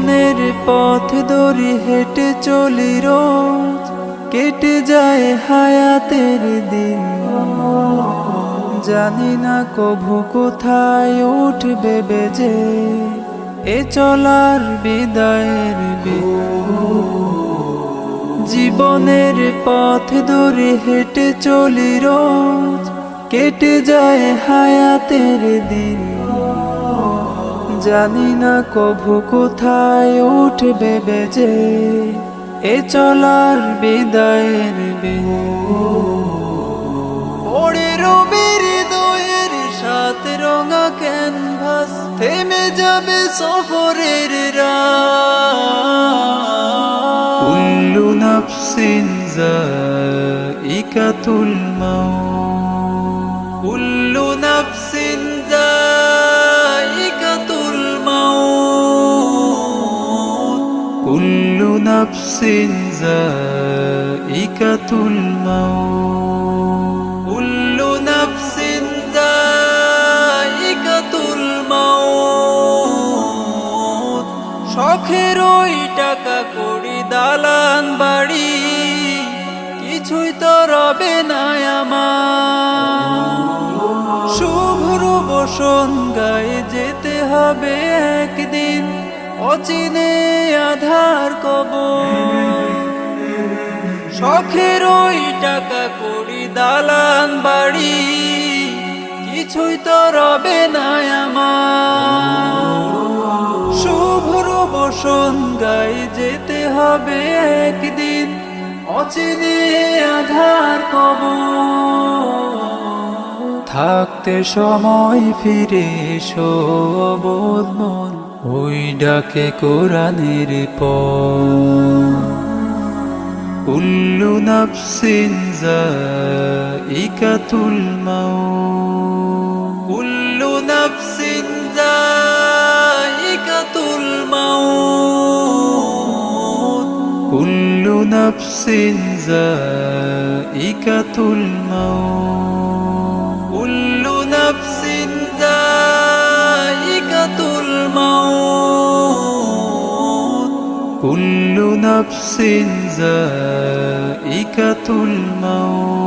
জীবনের পথ ধরে হেঁটে চলি রোজ। কেটে যায় হায়াতের দিন। জানি না কভু কোথায় উঠবে বেজে। এ চলার বিদায়ের বিন। জীবনের পথ ধরে হেঁটে চলি রোজ। কেটে যায় হায়াতের দিন। জানি না কভু কোথায় উঠবে বেজে। এ চলার বিদায়ের। ওরে রবির দয়ের সাত রঙা ক্যানভাস থেমে যাবে সফরের কুল্লু নাফসিন জাইকাতুল কুল্লু নাফসিন জাইকাতুল মাউত কুল্লু নাফসিন জাইকাতুল শখের ওই টাকা করি দালান বাড়ি, কিছুই তো রবে না আমার। শুভ্র বসন গায়ে যেতে হবে একদিন, অচিনে আধার কবর। শখের ওই টাকা করি দালান বাড়ি, কিছুই তো রবে না আমার। শুভ্র যেতে হবে একদিন, অচিনে আধার কব থাকতে সময় ফিরে মন। ওই ডাকে কোরআনের পর কুল্লু নাফসিন জাইকাতুল মাউত। কুল্লু নাফসিন জাইকাতুল মাউত। কুল্লু নাফসিন জাইকাতুল মাউত। মাউত কুল্লু নাফসিন জাইকাতুল মাউত